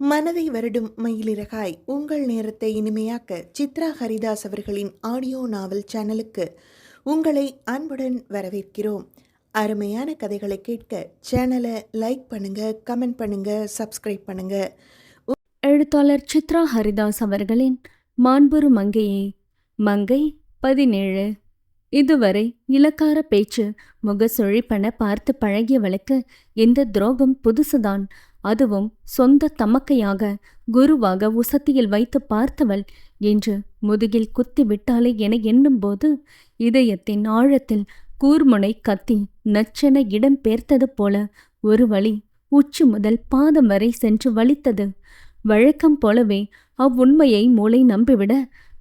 மனதை வருடும் மயிலிறகாய் உங்கள் நேரத்தை இனிமையாக்க சித்ரா ஹரிதாஸ் அவர்களின் ஆடியோ நாவல் சேனலுக்கு உங்களை அன்புடன் வரவேற்கிறோம். அருமையான கதைகளை கேட்க சேனலை லைக் பண்ணுங்க கமெண்ட் பண்ணுங்க சப்ஸ்கிரைப் பண்ணுங்க. எழுத்தாளர் சித்ரா ஹரிதாஸ் அவர்களின் மாண்புரு மங்கையே மங்கை பதினேழு. இதுவரை இலக்கார பேச்சு முகசுழிப்பன பார்த்து பழகியவளுக்கு இந்த துரோகம் புதுசுதான் அதுவும் சொந்த தமக்கையாக குருவாக உசத்தியில் வைத்து பார்த்தவள் என்று முதுகில் குத்தி விட்டாளே என எண்ணும்போது இதயத்தின் ஆழத்தில் கூர்முனை கத்தி நச்சென இடம் பெயர்த்தது போல ஒரு வழி உச்சி முதல் பாதம் வரை சென்று வலித்தது. வழக்கம் போலவே அவ்வுண்மையை மூளை நம்பிவிட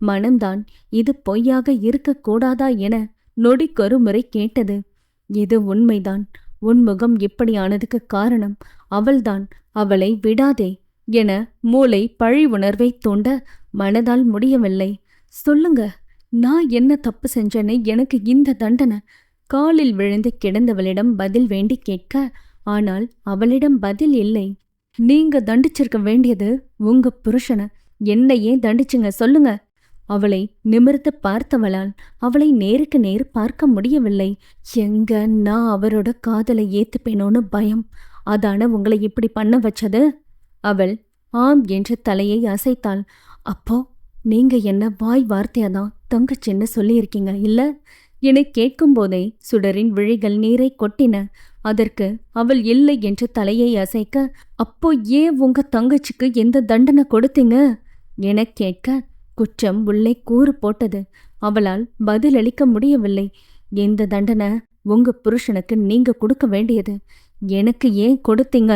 மனம்தான் இது பொய்யாக இருக்கக்கூடாதா என நொடிக்கொரு முறை கேட்டது. இது உண்மைதான். உன் முகம் இப்படியானதுக்கு காரணம் அவள்தான். அவளை விடாதே என மூளை பழி உணர்வை தூண்ட மனதால் முடியவில்லை. சொல்லுங்க நான் என்ன தப்பு செஞ்சேன்னு எனக்கு இந்த தண்டனை? காலில் விழுந்து கிடந்தவளிடம் பதில் வேண்டி கேட்க ஆனால் அவளிடம் பதில் இல்லை. நீங்க தண்டிச்சிருக்க வேண்டியது உங்க புருஷனை. என்னையே தண்டிச்சுங்க சொல்லுங்க. அவளை நிமிர்ந்து பார்த்தவளால் அவளை நேருக்கு நேர் பார்க்க முடியவில்லை. எங்க நான் அவரோட காதலை ஏத்துப்பேனோன்னு பயம். அதான உங்களை இப்படி பண்ண வச்சது? அவள் ஆம் என்று தலையை அசைத்தாள். அப்போ நீங்க என்ன வாய் வார்த்தையாதான் தங்கச்சின்னு சொல்லியிருக்கீங்க இல்ல? என கேட்கும்போதே சுடரின் விழிகள் நீரை கொட்டின. அதற்கு அவள் இல்லை என்று தலையை அசைக்க அப்போ ஏன் உங்க தங்கச்சிக்கு எந்த தண்டனை கொடுத்தீங்க? என கேட்க குற்றம் உள்ளே கூறு போட்டது. அவளால் பதிலளிக்க முடியவில்லை. இந்த தண்டனை உங்க புருஷனுக்கு நீங்க கொடுக்க வேண்டியது. எனக்கு ஏன் கொடுத்தீங்க?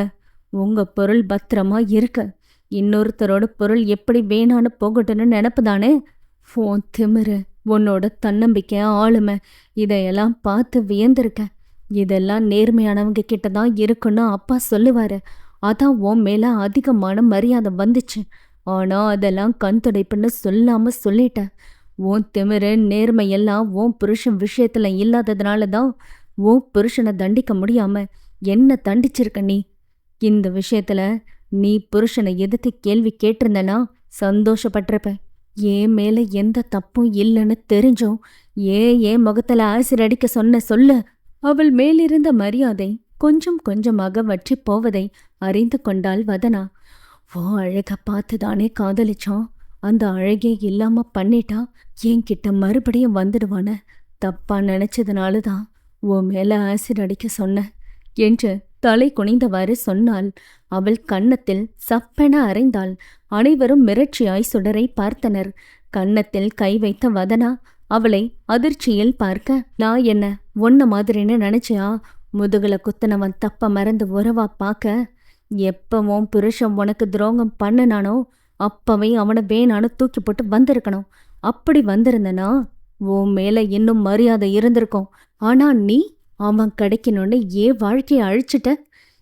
உங்க பொருள் பத்திரமா இருக்க. இன்னொருத்தரோட பொருள் எப்படி வேணான்னு போகட்டும்னு நினப்புதானே? ஃபோன் திமிரு. உன்னோட தன்னம்பிக்கை ஆளுமை. இதையெல்லாம் பார்த்து வியந்திருக்க. இதெல்லாம் நேர்மையானவங்க கிட்ட தான் இருக்குன்னு அப்பா சொல்லுவாரு. அதான் உன் மேல அதிகமான மரியாதை வந்துச்சு. ஆனா அதெல்லாம் கண் துடைப்புன்னு சொல்லாம சொல்லிட்ட உன் திமிரு நேர்மையெல்லாம் உன் புருஷன் விஷயத்துல இல்லாததுனால தான் உன் புருஷனை தண்டிக்க முடியாம என்ன தண்டிச்சிருக்க நீ? இந்த விஷயத்துல நீ புருஷனை எதிர்த்து கேள்வி கேட்டிருந்தனா சந்தோஷப்பட்டிருப்ப. ஏன் மேல எந்த தப்பும் இல்லைன்னு தெரிஞ்சும் ஏன் ஏன் முகத்துல ஆசிர் அடிக்க சொன்ன சொல்ல. அவள் மேலிருந்த மரியாதை கொஞ்சம் கொஞ்சமாக வற்றி போவதை அறிந்து கொண்டாள் வதனா. ஓ அழக பார்த்துதானே காதலிச்சான்? அந்த அழகே இல்லாம பண்ணிட்டா என்கிட்ட மறுபடியும் வந்துடுவான தப்பா நினைச்சதுனால தான் உன் மேல ஆசிட் அடிக்க சொன்ன என்று தலை குனிந்தவாறு சொன்னாள் அவள் கன்னத்தில் சப்பென அறைந்தாள் அனைவரும் மிரட்சியாய் சுடரை பார்த்தனர். கன்னத்தில் கை வைத்த வதனா அவளை அதிர்ச்சியில் பார்க்க நான் என்ன ஒன்ன மாதிரின்னு நினைச்சியா? முதுகுல குத்தனவன் தப்ப மறந்து உறவா பார்க்க? எப்பவும் புருஷன் உனக்கு துரோகம் பண்ணினானோ அப்பவே அவனை வேணான்னு தூக்கி போட்டு வந்திருக்கணும். அப்படி வந்திருந்தனா உன் மேல இன்னும் மரியாதை இருந்திருக்கும். ஆனா நீ அவன் கிடைக்கணும்னு ஏன் வாழ்க்கையை அழிச்சிட்ட?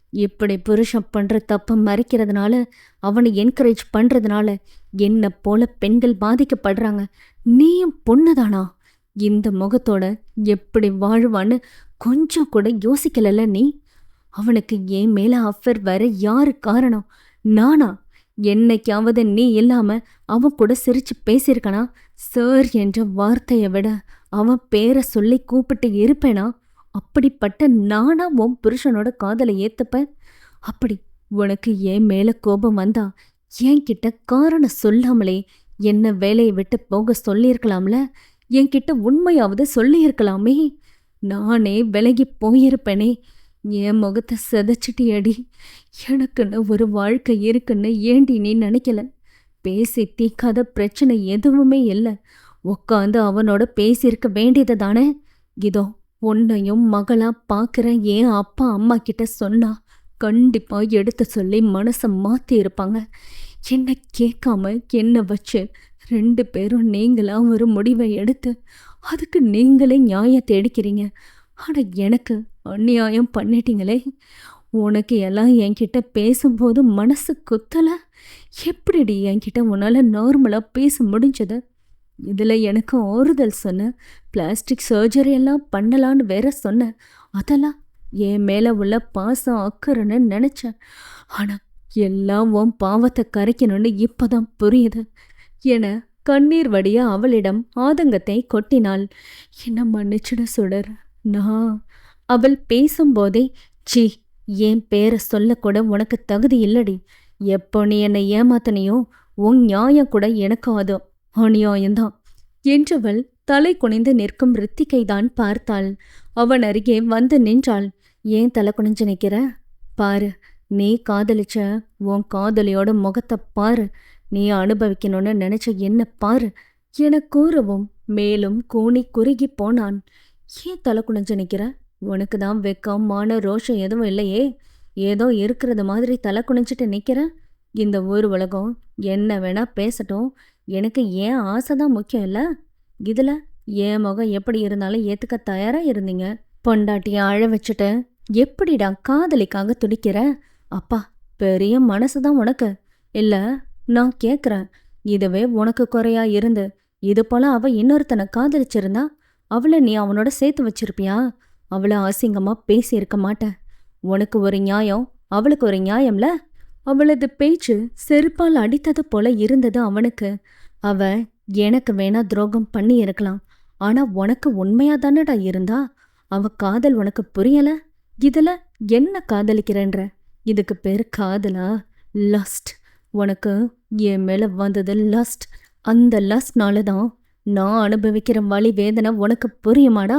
இப்படி புருஷன் பண்ற தப்ப மறைக்கிறதுனால அவனை என்கரேஜ் பண்றதுனால என்ன போல பெண்கள் பாதிக்கப்படுறாங்க. நீயும் பொண்ணுதானா? இந்த முகத்தோட எப்படி வாழ்வான்னு கொஞ்சம் கூட யோசிக்கலல்ல நீ? அவனுக்கு என் மேல அஃபர் வர யாரு காரணம்? நானா? என்னைக்காவது நீ இல்லாம அவன் கூட சிரிச்சு பேசியிருக்கனா? சார் என்ற வார்த்தையை விட அவன் பேரை சொல்லி கூப்பிட்டு இருப்பேனா? அப்படிப்பட்ட நானா உன் புருஷனோட காதலை ஏத்துப்ப அப்படி உனக்கு என் மேல கோபம் வந்தா என்கிட்ட காரணம் சொல்லாமலே என்ன வேலையை விட்டு போக சொல்லியிருக்கலாம்ல? என்கிட்ட உண்மையாவது சொல்லியிருக்கலாமே? நானே விலகி போயிருப்பேனே. என் முகத்தை செதைச்சிட்டு அடி எனக்குன்னு ஒரு வாழ்க்கை இருக்குன்னு ஏண்டி நீ நினைக்கல? பேசி தீக்காத பிரச்சனை எதுவுமே இல்லை. உட்காந்து அவனோட பேசியிருக்க வேண்டியது தானே? இதோ உன்னையும் மகளா பார்க்குற ஏன் அப்பா அம்மா கிட்ட சொன்னா கண்டிப்பா எடுத்து சொல்லி மனசை மாத்தி இருப்பாங்க. என்ன கேட்காம என்ன வச்சு ரெண்டு பேரும் நீங்களா ஒரு முடிவை எடுத்து அதுக்கு நீங்களே நியாயம் தேடிக்கிறீங்க. ஆனால் எனக்கு அநியாயம் பண்ணிட்டீங்களே. உனக்கு எல்லாம் என்கிட்ட பேசும்போது மனசு குத்தலை. எப்படிடி என்கிட்ட உன்னால் நார்மலாக பேச முடிஞ்சது? இதில் எனக்கு ஆறுதல் சொன்ன பிளாஸ்டிக் சர்ஜரி எல்லாம் பண்ணலான்னு வேற சொன்ன. அதெல்லாம் என் மேலே உள்ள பாசம் அக்கறைன்னு நினச்சேன். ஆனால் எல்லாம் உன் பாவத்தை கரைக்கணும்னு இப்பதான் புரியுது. என கண்ணீர் வடிய அவளிடம் ஆதங்கத்தை கொட்டினாள். என்ன மன்னிச்சிட சுடர் நான் அவள் பேசும்போதே சி என் பேரை சொல்லக்கூட உனக்கு தகுதி இல்லடி. எப்போ நீ என்னை ஏமாத்தனையோ உன் நியாயம் கூட எனக்கு அது அநியாயம்தான். என்றவள் தலை குனிந்து நிற்கும் ரித்திகை தான் பார்த்தாள். அவன் அருகே வந்து நின்றாள். ஏன் தலை குனிஞ்சு நிற்கிற பாரு நீ காதலிச்ச உன் காதலியோட முகத்தை பாரு. நீ அனுபவிக்கணும்னு நினைச்ச என்ன பாரு என கூறவும் மேலும் கூனி குறுகி போனான். ஏன் தலை குனிஞ்சு நிற்கிற உனக்கு தான் வெக்கம் மான ரோஷம் எதுவும் இல்லையே. ஏதோ இருக்கிறது மாதிரி தலை குனிஞ்சிட்டு நிற்கிறேன் இந்த ஊர் உலகம் என்ன வேணா பேசட்டும். எனக்கு ஏன் ஆசை தான் முக்கியம் இல்லை? இதில் என் முகம் எப்படி இருந்தாலும் ஏற்றுக்க தயாராக இருந்தீங்க. பொண்டாட்டியை அழ வச்சுட்டு எப்படிடா காதலிக்காக துடிக்கிற? அப்பா பெரிய மனசு தான் உனக்கு. இல்லை நான் கேட்குறேன் இதுவே உனக்கு குறையா இருந்து இது போல அவ இன்னொருத்தனை காதலிச்சிருந்தா அவளை நீ அவனோட சேர்த்து வச்சிருப்பியா? அவளை அசிங்கமா பேசியிருக்க மாட்டேன். மாட்ட உனக்கு ஒரு நியாயம் அவளுக்கு ஒரு நியாயம்ல? அவளது பேச்சு செருப்பால் அடித்தது போல இருந்தது அவனுக்கு. அவ எனக்கு வேணா துரோகம் பண்ணி இருக்கலாம். ஆனா உனக்கு உண்மையா தானடா இருந்தா? அவ காதல் உனக்கு புரியல? இதுல என்ன காதலிக்கிறேன்ற? இதுக்கு பேர் காதலா? லஸ்ட் உனக்கு என் மேல வந்தது லஸ்ட் அந்த லஸ்ட்னால தான் நான் அனுபவிக்கிற வழி வேதனை உனக்கு புரியுமாடா?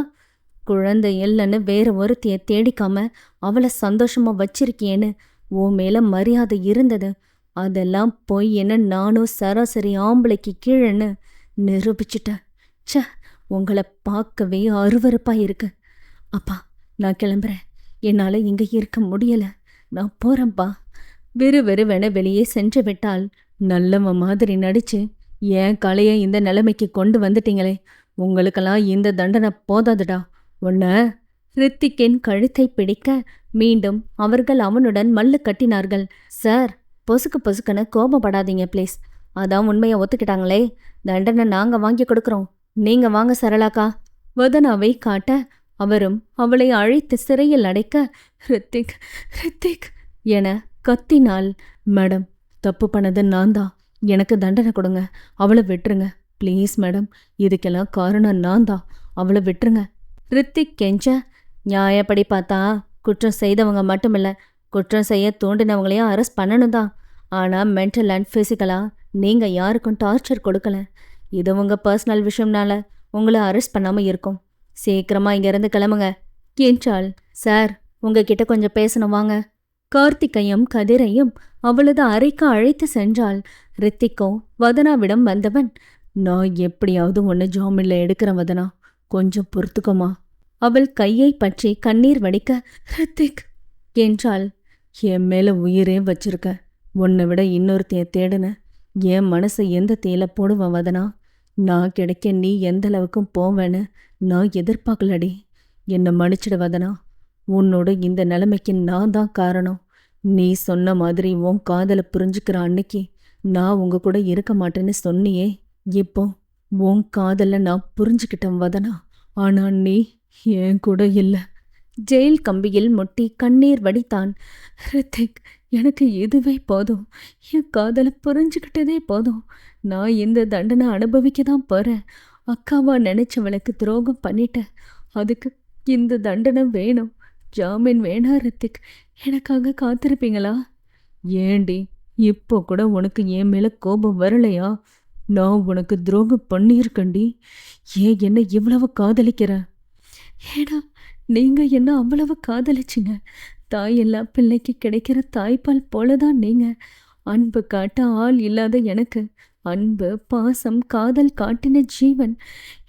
குழந்தை இல்லைன்னு வேற ஒருத்திய தேடிக்காம அவளை சந்தோஷமா வச்சிருக்கியேன்னு உன் மேல மரியாதை இருந்தது. அதெல்லாம் போய் என்ன நானும் சராசரி ஆம்பளைக்கு கீழேன்னு நிரூபிச்சிட்டேன். ச உங்களை பார்க்கவே அருவறுப்பா இருக்கு. அப்பா நான் கிளம்புறேன். என்னால இங்க இருக்க முடியல. நான் போறேன்ப்பா. விறுவிறுவென வெளியே சென்று விட்டால் நல்லவன் மாதிரி நடிச்சு ஏன் கலையை இந்த நிலைமைக்கு கொண்டு வந்துட்டீங்களே. உங்களுக்கெல்லாம் இந்த தண்டனை போதாதுடா. ஒன்ன ரித்திக்கின் கழுத்தை பிடிக்க மீண்டும் அவர்கள் அவனுடன் மல்லு கட்டினார்கள். சார் பொசுக்கு பொசுக்குன்னு கோபப்படாதீங்க ப்ளீஸ். அதான் உண்மையை ஒத்துக்கிட்டாங்களே. தண்டனை நாங்கள் வாங்கி கொடுக்குறோம். நீங்கள் வாங்க சரளாக்கா. வதனாவை காட்ட அவரும் அவளை அழைத்து சிறையில் அடைக்க ரித்திக் ரித்திக் என கத்தினாள் மேடம். தப்பு பண்ணது நான் தான் எனக்கு தண்டனை கொடுங்க. அவளை விட்டுருங்க. ப்ளீஸ் மேடம் இதுக்கெல்லாம் காரணம் நான் தான் அவளை விட்டுருங்க. ரித்திக் கெஞ்ச. நியாயப்படி பார்த்தா குற்றம் செய்தவங்க மட்டுமில்ல. குற்றம் செய்ய தூண்டினவங்களையும் அரெஸ்ட் பண்ணணும் தான் ஆனால் மென்டல் அண்ட் ஃபிசிக்கலாக நீங்கள் யாருக்கும் டார்ச்சர் கொடுக்கல. இது உங்கள் பர்சனல் விஷயம்னால உங்களை அரெஸ்ட் பண்ணாமல் இருக்கும். சீக்கிரமாக இங்கேருந்து கிளம்புங்க. என்றாள் சார் உங்ககிட்ட கொஞ்சம் பேசணும். வாங்க. கார்த்திகையும் கதிரையும் அவளது அறைக்கு அழைத்து சென்றால் ரித்திக்கோ வதனாவிடம் வந்தவன் நான் எப்படியாவது ஒன்று ஜாமீன்ல எடுக்கிறேன் வதனா. கொஞ்சம் பொறுத்துக்கோமா. அவள் கையை பற்றி கண்ணீர் வடிக்க ரித்திக்! என்றாள். என் மேல உயிரே வச்சிருக்க. உன்னை விட இன்னொருத்தைய தேடுன. என் மனசை எந்த தேயில போடுவேன் வதனா? நான் கிடைக்க நீ எந்த அளவுக்கும் போவேன்னு நான் எதிர்பார்க்கலடி. என்னை மன்னிச்சிடு வதனா. உன்னோட இந்த நிலைமைக்கு நான் தான் காரணம். நீ சொன்ன மாதிரி உன் காதலை புரிஞ்சுக்கிற அன்னைக்கு நான் உங்க கூட இருக்க மாட்டேன்னு சொன்னியே. இப்போ உன் காதலை நான் புரிஞ்சுக்கிட்டேன் வதனா. ஆனா நீ என் கூட இல்லை. ஜெயில் கம்பியில் முட்டி கண்ணீர் வடித்தான். ரித்திக் எனக்கு இதுவே போதும். என் காதலை புரிஞ்சுக்கிட்டதே போதும். நான் இந்த தண்டனை அனுபவிக்க தான் போறேன். அக்காவா நினைச்சவளுக்கு துரோகம் பண்ணிட்டேன். அதுக்கு இந்த தண்டனை வேணும். ஜாமீன் வேணா ரித்திக் எனக்காக காத்திருப்பீங்களா? ஏண்டி இப்போ கூட உனக்கு என் மேலே கோபம் வரலையா? நான் உனக்கு துரோகம் பண்ணியிருக்கண்டி ஏன் என்ன இவ்வளவு காதலிக்கிற? ஏடா நீங்கள் என்ன அவ்வளவு காதலிச்சிங்க? தாய் எல்லா பிள்ளைக்கு கிடைக்கிற தாய்ப்பால் போலதான் நீங்கள் அன்பு காட்ட ஆள் இல்லாத எனக்கு அன்பு பாசம் காதல் காட்டின ஜீவன்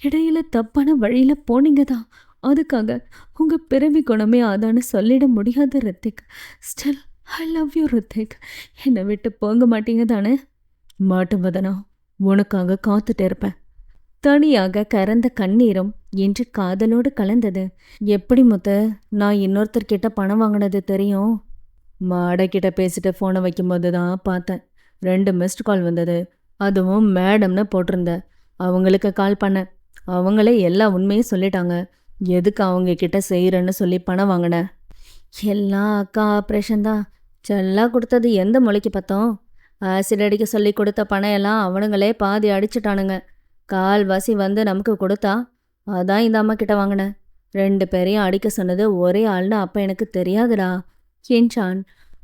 இடையில தப்பான வழியில் போனீங்க தான் அதுக்காக உங்க பிறவி குணமே அதான்னு சொல்லிட முடியாது Hrithik. Still I love you Hrithik. என்னை விட்டு போங்க மாட்டீங்க தானே? மாட்டும் வதனா உனக்காக காத்துட்டு இருப்பேன். தனியாக கறந்த கண்ணீரும் என்று காதலோடு கலந்தது. எப்படி முத்த நான் இன்னொருத்தர்கிட்ட பணம் வாங்கினது தெரியும்? மாடக்கிட்ட பேசிட்டு ஃபோனை வைக்கும்போது தான் பார்த்தேன். ரெண்டு மிஸ்டு கால் வந்தது. அதுவும் மேடம்னு போட்டிருந்த அவங்களுக்கு கால் பண்ணேன். அவங்களே எல்லா உண்மையும் சொல்லிட்டாங்க. எதுக்கு அவங்க கிட்ட செய்கிறேன்னு சொல்லி பணம் வாங்கினேன் எல்லாம் அக்கா ஆப்ரேஷன் தான். செல்லா கொடுத்தது எந்த மொழிக்கு பத்தோம்? ஆசிட் அடிக்க சொல்லி கொடுத்த பணம் எல்லாம் அவனுங்களே பாதி அடிச்சிட்டானுங்க. கால்வாசி வந்து நமக்கு கொடுத்தா அதான் இந்த அம்மா கிட்ட வாங்கினேன் ரெண்டு பேரையும் அடிக்க சொன்னது ஒரே ஆள்னு அப்போ எனக்கு தெரியாதுடா. என்றான்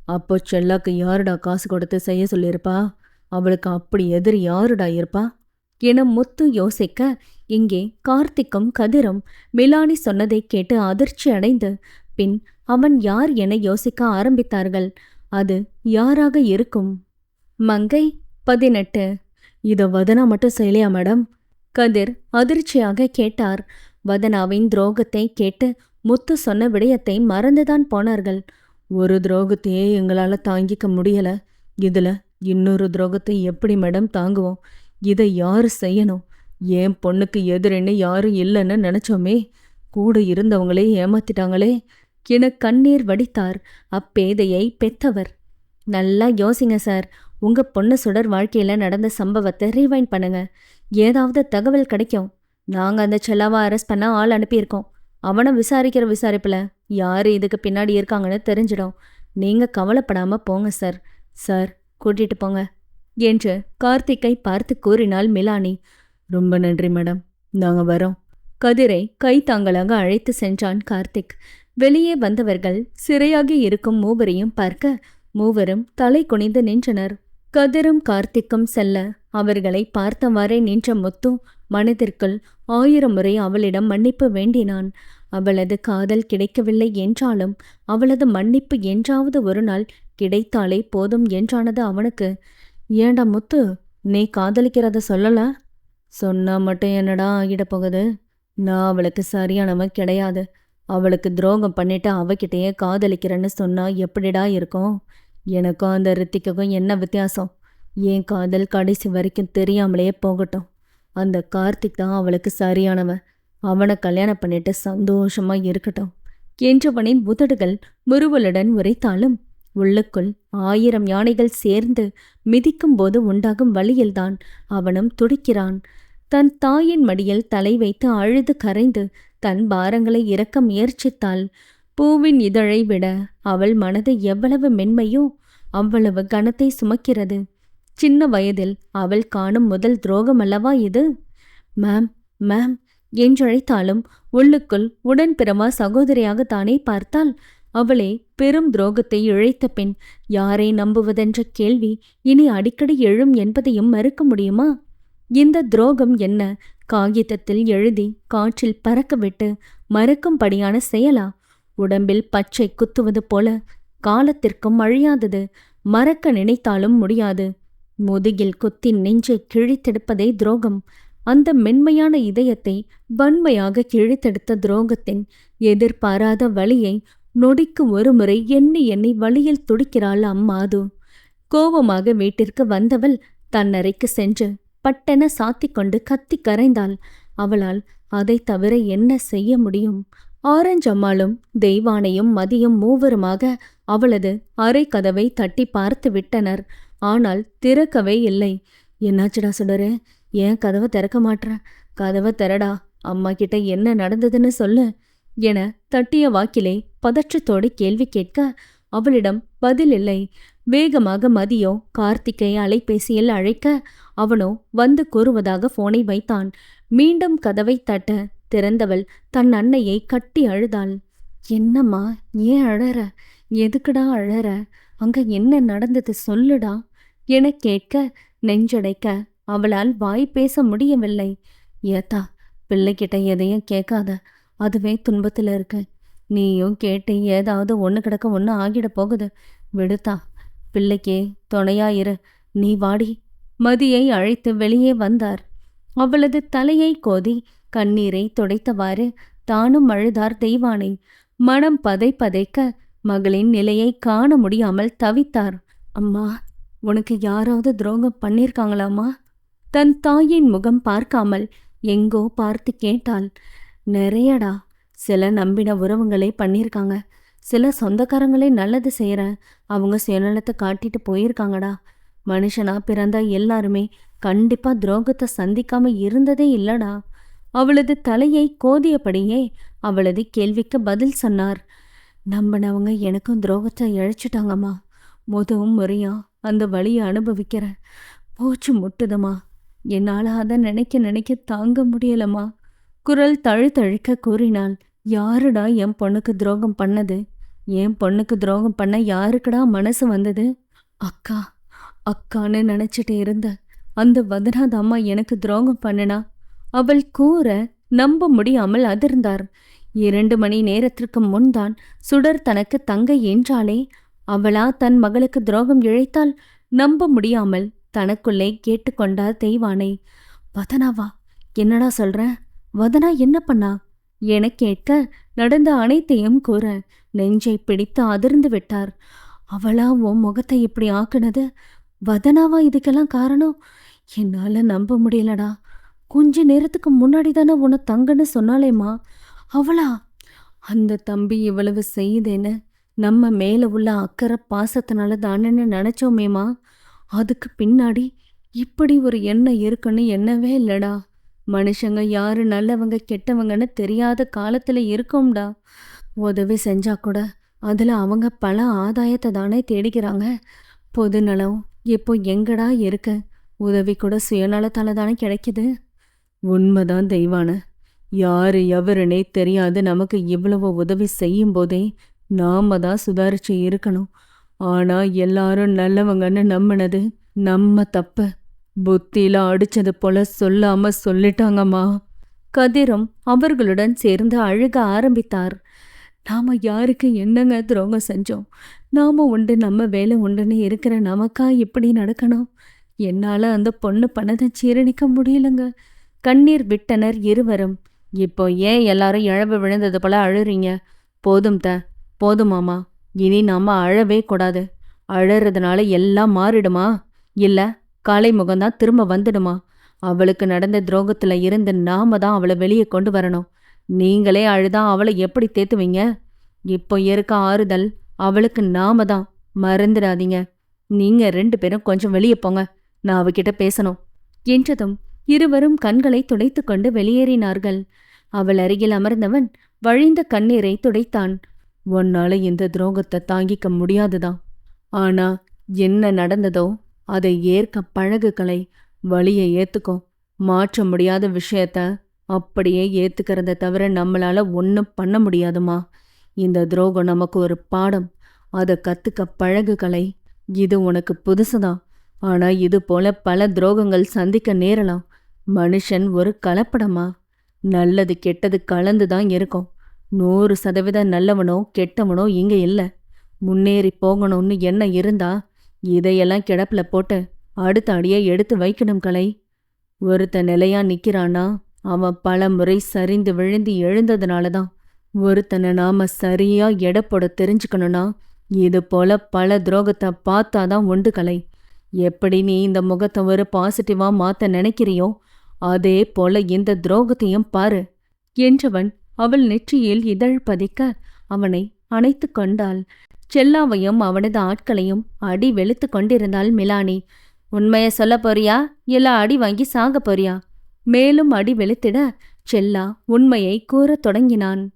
அப்போ செல்லாக்கு யாருடா காசு கொடுத்து செய்ய சொல்லியிருப்பா? அவளுக்கு அப்படி எதிர் யாருடா இருப்பா? என முத்து யோசிக்க இங்கே கார்த்திக்கும் கதிரும் மிலானி சொன்னதை கேட்டு அதிர்ச்சி அடைந்து பின் அவன் யார் என யோசிக்க ஆரம்பித்தார்கள். அது யாராக இருக்கும்? மங்கை பதினெட்டு. இதை வதனா மட்டும் செய்யலையா மேடம்? கதிர் அதிர்ச்சியாக கேட்டார். வதனாவின் துரோகத்தை கேட்டு முத்து சொன்ன விடயத்தை மறந்துதான் போனார்கள். ஒரு துரோகத்தையே எங்களால் தாங்கிக்க முடியல. இதுல இன்னொரு துரோகத்தை எப்படி மேடம் தாங்குவோம்? இதை யார் செய்யணும்? என் பொண்ணுக்கு எதிரின்னு யாரும் இல்லைன்னு நினைச்சோமே. கூட இருந்தவங்களே ஏமாத்திட்டாங்களே. என கண்ணீர் வடித்தார் அப்பேதையை பெத்தவர். நல்லா யோசிங்க சார். உங்க பொண்ணு சுடர் வாழ்க்கையில நடந்த சம்பவத்தை ரீவைண்ட் பண்ணுங்க. ஏதாவது தகவல் கிடைக்கும். நாங்க அந்த செல்லாவை அரெஸ்ட் பண்ண ஆள் அனுப்பியிருக்கோம். அவனை விசாரிக்கிற விசாரிப்புல யாரு இதுக்கு பின்னாடி இருக்காங்கன்னு தெரிஞ்சிடும். நீங்க கவலைப்படாம போங்க சார். சார் கூட்டிட்டு போங்க. என்று கார்த்திக்கை பார்த்து கூறினாள் மிலானி. ரொம்ப நன்றி மேடம். நாங்க வரோம். கதிரை கைத்தாங்கலாக அழைத்து சென்றான் கார்த்திக். வெளியே வந்தவர்கள் சிறையாகி இருக்கும் மூவரையும் பார்க்க மூவரும் தலை குனிந்து நின்றனர். கதிரும் கார்த்திக்கும் செல்ல அவர்களை பார்த்தவாறே நின்ற முத்து மனதிற்குள் ஆயிரம் முறை அவளிடம் மன்னிப்பு வேண்டினான். அவளது காதல் கிடைக்கவில்லை என்றாலும் அவளது மன்னிப்பு என்றாவது ஒரு நாள் கிடைத்தாலே போதும் என்றானது அவனுக்கு. ஏண்டா முத்து நீ காதலிக்கிறத சொல்லல? சொன்னால் மட்டும் என்னடா ஆகிட போகுது? நான் அவளுக்கு சரியானவன் கிடையாது. அவளுக்கு துரோகம் பண்ணிட்டு அவகிட்டயே காதலிக்கிறேன்னு சொன்னால் எப்படிடா இருக்கும்? எனக்கும் அந்த ரித்திக்குக்கும் என்ன வித்தியாசம்? என் காதல் கடைசி வரைக்கும் தெரியாமலே போகட்டும். அந்த கார்த்திக் தான் அவளுக்கு சரியானவன் அவனை கல்யாணம் பண்ணிட்டு சந்தோஷமா இருக்கட்டும். என்றவனின் உதடுகள் முறுவலுடன் உரைத்தாலும் உள்ளுக்குள் ஆயிரம் யானைகள் சேர்ந்து மிதிக்கும் போது உண்டாகும் வழியில்தான் அவனும் துடிக்கிறான். தன் தாயின் மடியில் தலை வைத்து அழுது கரைந்து தன் பாரங்களை இறக்க முயற்சித்தாள். பூவின் இதழை விட அவள் மனது எவ்வளவு மென்மையோ அவ்வளவு கனத்தை சுமக்கிறது. சின்ன வயதில் அவள் காணும் முதல் துரோகம் அல்லவா இது? மேம் மேம் என்றழைத்தாலும் உள்ளுக்குள் உடன்பிறவா சகோதரியாக தானே பார்த்தால் அவளே பெரும் துரோகத்தை இழைத்த பின் யாரை நம்புவதென்ற கேள்வி இனி அடிக்கடி எழும் என்பதையும் மறுக்க முடியுமா? இந்த துரோகம் என்ன? காகிதத்தில் எழுதி காற்றில் பறக்கவிட்டு மறுக்கும்படியான செயலா? உடம்பில் பச்சை குத்துவது போல காலத்திற்கும் அழியாதது. மறக்க நினைத்தாலும் முடியாது. முதுகில் குத்தி நெஞ்சை கிழித்தெடுப்பதே துரோகம். அந்த மென்மையான இதயத்தை வன்மையாக கிழித்தெடுத்த துரோகத்தின் எதிர்பாராத வழியை நொடிக்கு ஒருமுறை எண்ணி எண்ணி வழியில் துடிக்கிறாள் அம்மாது. கோபமாக வீட்டிற்கு வந்தவள் தன்னறைக்கு சென்று பட்டென சாத்திக் கொண்டு கத்தி கரைந்தாள். அவளால் அதை தவிர என்ன செய்ய முடியும்? ஆரஞ்சு அம்மாளும் தெய்வானையும் மதியும் மூவருமாக அவளது அறை கதவை தட்டி பார்த்து விட்டனர். ஆனால் திறக்கவே இல்லை. என்னாச்சுடா சுடரு? ஏன் கதவை திறக்க மாட்ற? கதவை திறடா. அம்மா கிட்ட என்ன நடந்ததுன்னு சொல்லு என தட்டிய வாக்கிலே பதற்றத்தோடு கேள்வி கேட்க அவளிடம் பதில் இல்லை. வேகமாக மதியோ கார்த்திகை அலைபேசியில் அழைக்க அவனோ வந்து கூறுவதாக போனை வைத்தான். மீண்டும் கதவை தட்ட திறந்தவள் தன் அன்னையை கட்டி அழுதாள். என்னம்மா ஏன் அழற? எதுக்குடா அழற? அங்க என்ன நடந்தது சொல்லுடா என கேட்க நெஞ்சடைக்க அவளால் வாய் பேச முடியவில்லை. ஏத்தா பிள்ளைகிட்ட எதையும் கேட்காத. அதுவே துன்பத்தில் இருக்கேன் நீயும் கேட்டு ஏதாவது ஒன்று கிடக்க ஒன்று ஆகிட போகுது. விடுத்தா பிள்ளைக்கு துணையா இரு. நீ வாடி. மதியை அழைத்து வெளியே வந்தார். அவளது தலையை கோதி கண்ணீரை துடைத்தவாறு தானும் அழுதார் தெய்வானை. மனம் பதை பதைக்க மகளின் நிலையை காண முடியாமல் தவித்தார். அம்மா உனக்கு யாராவது துரோகம் பண்ணியிருக்காங்களாமா தன் தாயின் முகம் பார்க்காமல் எங்கோ பார்த்து கேட்டாள். நிறையடா சில நம்பின உறவுங்களே பண்ணியிருக்காங்க. சில சொந்தக்காரங்களே நல்லது செய்கிறேன் அவங்க சுயநலத்தை காட்டிட்டு போயிருக்காங்கடா. மனுஷனா பிறந்தா எல்லாருமே கண்டிப்பா துரோகத்தை சந்திக்காம இருந்ததே இல்லடா. அவளது தலையை கோதியபடியே அவளது கேள்விக்கு பதில் சொன்னார். நம்பினவங்க எனக்கும் துரோகத்தை இழைச்சிட்டாங்கம்மா. முதவும் முறையா அந்த வழியை அனுபவிக்கிறேன் போச்சு முட்டுதம்மா. என்னால் அதை நினைக்க நினைக்க தாங்க முடியலம்மா. குரல் தழுத்தழுக்க கூறினாள். யாருடா என் பொண்ணுக்கு துரோகம் பண்ணது? என் பொண்ணுக்கு துரோகம் பண்ண யாருக்குடா மனசு வந்தது? அக்கா அக்கான்னு நினச்சிட்டு இருந்த அந்த வதனாத அம்மா எனக்கு துரோகம் பண்ணனா? அவள் கூற நம்ப முடியாமல் அதிர்ந்தார். இரண்டு மணி நேரத்திற்கு முன்தான் சுடர் தனக்கு தங்கை என்றாலே அவளா தன் மகளுக்கு துரோகம் இழைத்தால் நம்ப முடியாமல் தனக்குள்ளே கேட்டுக்கொண்டார் தெய்வானை. வதனாவா என்னடா சொல்ற? வதனா என்ன பண்ணா? என கேட்க நடந்த அனைத்தையும் கூற நெஞ்சை பிடித்து அதிர்ந்து விட்டார். அவளா உன் முகத்தை இப்படி ஆக்குனது வதனாவா இதுக்கெல்லாம் காரணம்? என்னால நம்ப முடியலடா. கொஞ்ச நேரத்துக்கு முன்னாடி தானே உன்னை தங்கன்னு சொன்னாலேம்மா அவளா அந்த தம்பி இவ்வளவு செய்யுதேன்னு நம்ம மேலே உள்ள அக்கறை பாசத்தினால தானேன்னு நினச்சோமேம்மா. அதுக்கு பின்னாடி இப்படி ஒரு எண்ணம் இருக்குன்னு எண்ணவே இல்லடா. மனுஷங்க யாரு நல்லவங்க கெட்டவங்கன்னு தெரியாத காலத்துல இருக்கோம்டா. உதவி செஞ்சா கூட அதுல அவங்க பல ஆதாயத்தை தானே தேடிக்கிறாங்க. பொது நலம் இப்போ எங்கடா இருக்கு? உதவி கூட சுயநலத்தால தானே கிடைக்குது. உண்மைதான் தெய்வான. யாரு எவருனே தெரியாது நமக்கு இவ்வளவு உதவி செய்யும் போதே நாம தான் சுதாரிச்சு இருக்கணும். ஆனா எல்லாரும் நல்லவங்கன்னு நம்பினது நம்ம தப்பு. புத்தியில அடிச்சது போல சொல்லாம சொல்லிட்டாங்கம்மா. கதிரும் அவர்களுடன் சேர்ந்து அழுக ஆரம்பித்தார். நாம யாருக்கு என்னங்க துரோகம் செஞ்சோம்? நாம உண்டு நம்ம வேலை உண்டுன்னு இருக்கிற நமக்கா இப்படி நடக்கணும்? என்னால அந்த பொண்ணு பண்ணதை சீரணிக்க முடியலங்க. கண்ணீர் விட்டனர் இருவரும். இப்போ ஏன் எல்லாரும் இழவு விழுந்தது போல அழுறீங்க? போதும் த போதுமாமா இனி நாம அழவே கூடாது. அழறதுனால எல்லாம் மாறிடுமா? இல்லை காலை முகம்தான் திரும்ப வந்துடுமா? அவளுக்கு நடந்த துரோகத்துல இருந்து நாம தான் அவளை வெளியே கொண்டு வரணும். நீங்களே அழுதா அவளை எப்படி தேத்துவீங்க? இப்போ இருக்க ஆறுதல் அவளுக்கு நாம தான். மறந்துடாதீங்க. நீங்க ரெண்டு பேரும் கொஞ்சம் வெளியே போங்க. நான் அவகிட்ட பேசணும். என்றதும் இருவரும் கண்களை துடைத்து கொண்டு வெளியேறினார்கள். அவள் அருகில் அமர்ந்தவன் வழிந்த கண்ணீரை துடைத்தான். உன்னால இந்த துரோகத்தை தாங்கிக்க முடியாதுதான். ஆனா என்ன நடந்ததோ அதை ஏற்க பழகுகளை வழியை ஏத்துக்கோ. மாற்ற முடியாத விஷயத்த அப்படியே ஏத்துக்கிறத தவிர நம்மளால ஒன்றும் பண்ண முடியாதுமா. இந்த துரோகம் நமக்கு ஒரு பாடம். அதை கத்துக்க பழகுகளை. இது உனக்கு புதுசுதான் ஆனா இது போல பல துரோகங்கள் சந்திக்க நேரலாம். மனுஷன் ஒரு கலப்படமா? நல்லது கெட்டது கலந்து தான் இருக்கும். நூறு சதவீதம் நல்லவனோ கெட்டவனோ இங்க இல்லை. முன்னேறி போகணும்னு எண்ணம் இருந்தா இதையெல்லாம் கிடப்புல போட்டு அடுத்த அடியை எடுத்து வைக்கணும் கலை. ஒருத்த நிலையா நிக்கிறானா அவன் பல முறை சரிந்து விழுந்து எழுந்ததுனால தான் ஒருத்தனை நாம சரியா எடப்போட தெரிஞ்சுக்கணும்னா இது போல பல துரோகத்தை பார்த்தாதான் உண்டு கலை. எப்படி நீ இந்த முகத்தை ஒரு பாசிட்டிவா மாத்த நினைக்கிறியோ அதே போல இந்த துரோகத்தையும் பாரு என்றவன் அவள் நெற்றியில் இதழ் பதிக்க அவனை அணைத்து கொண்டாள். செல்லாவையும் அவனது ஆட்களையும் அடி வெளுத்து கொண்டிருந்தாள் மிலானி. உண்மையை சொல்ல போறியா? இல்ல அடி வாங்கி சாக போறியா? மேலும் அடி வெளுத்திட செல்லா உண்மையை கூறத் தொடங்கினான்.